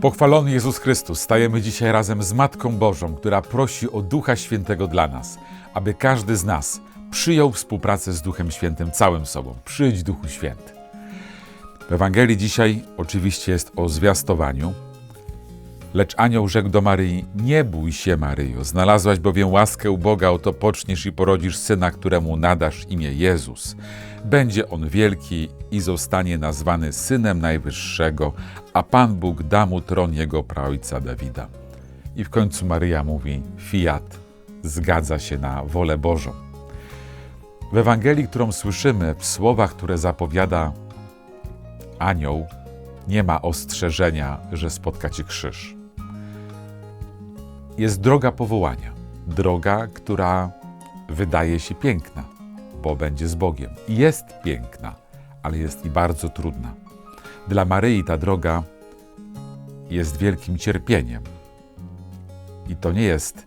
Pochwalony Jezus Chrystus, stajemy dzisiaj razem z Matką Bożą, która prosi o Ducha Świętego dla nas, aby każdy z nas przyjął współpracę z Duchem Świętym całym sobą. Przyjdź Duchu Święty. W Ewangelii dzisiaj oczywiście jest o zwiastowaniu, lecz anioł rzekł do Maryi: Nie bój się, Maryjo, znalazłaś bowiem łaskę u Boga, oto poczniesz i porodzisz syna, któremu nadasz imię Jezus. Będzie on wielki i zostanie nazwany synem Najwyższego, a Pan Bóg da mu tron jego praojca Dawida. I w końcu Maryja mówi: Fiat, zgadza się na wolę Bożą. W Ewangelii, którą słyszymy, w słowach, które zapowiada anioł, nie ma ostrzeżenia, że spotka cię krzyż. Jest droga powołania, droga, która wydaje się piękna, bo będzie z Bogiem. Jest piękna, ale jest i bardzo trudna. Dla Maryi ta droga jest wielkim cierpieniem. I to nie jest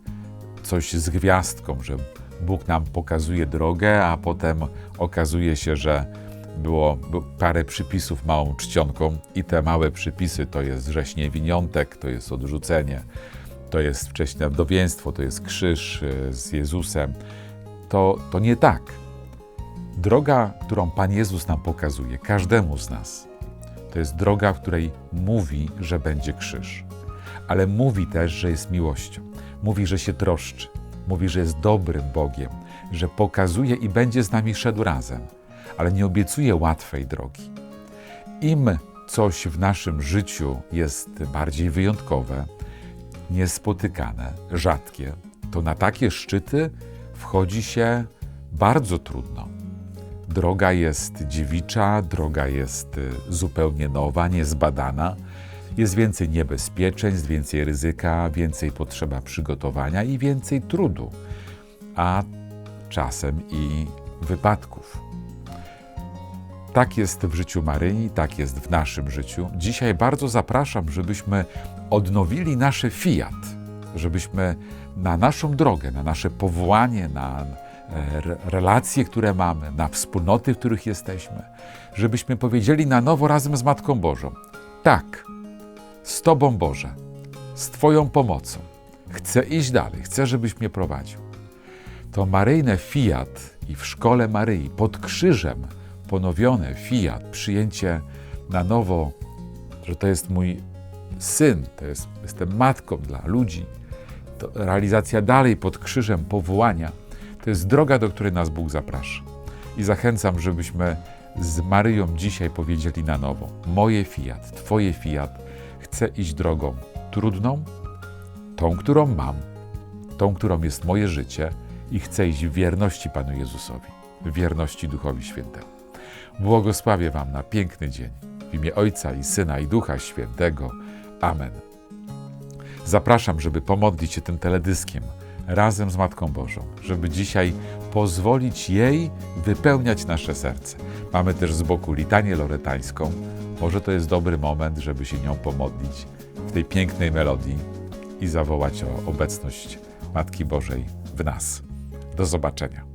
coś z gwiazdką, że Bóg nam pokazuje drogę, a potem okazuje się, że było parę przypisów małą czcionką i te małe przypisy to jest rzeźnie winiątek, to jest odrzucenie, to jest wcześniej wdowieństwo, to jest krzyż e, z Jezusem. To, to nie tak. Droga, którą Pan Jezus nam pokazuje, każdemu z nas, to jest droga, w której mówi, że będzie krzyż. Ale mówi też, że jest miłością. Mówi, że się troszczy. Mówi, że jest dobrym Bogiem, że pokazuje i będzie z nami szedł razem, ale nie obiecuje łatwej drogi. Im coś w naszym życiu jest bardziej wyjątkowe, niespotykane, rzadkie, to na takie szczyty wchodzi się bardzo trudno. Droga jest dziewicza, droga jest y, zupełnie nowa, niezbadana. Jest więcej niebezpieczeństw, więcej ryzyka, więcej potrzeba przygotowania i więcej trudu, a czasem i wypadków. Tak jest w życiu Maryi, tak jest w naszym życiu. Dzisiaj bardzo zapraszam, żebyśmy odnowili nasze fiat, żebyśmy na naszą drogę, na nasze powołanie, na e, re- relacje, które mamy, na wspólnoty, w których jesteśmy, żebyśmy powiedzieli na nowo razem z Matką Bożą: Tak, z Tobą Boże, z Twoją pomocą. Chcę iść dalej, chcę, żebyś mnie prowadził. To maryjne fiat i w szkole Maryi pod krzyżem ponowione fiat, przyjęcie na nowo, że to jest mój syn, to jest, jestem matką dla ludzi, to realizacja dalej pod krzyżem powołania, to jest droga, do której nas Bóg zaprasza. I zachęcam, żebyśmy z Maryją dzisiaj powiedzieli na nowo: Moje fiat, Twoje fiat, chcę iść drogą trudną, tą, którą mam, tą, którą jest moje życie, i chcę iść w wierności Panu Jezusowi, w wierności Duchowi Świętemu. Błogosławię Wam na piękny dzień. W imię Ojca i Syna i Ducha Świętego. Amen. Zapraszam, żeby pomodlić się tym teledyskiem razem z Matką Bożą, żeby dzisiaj pozwolić jej wypełniać nasze serce. Mamy też z boku litanię loretańską. Może to jest dobry moment, żeby się nią pomodlić w tej pięknej melodii i zawołać o obecność Matki Bożej w nas. Do zobaczenia.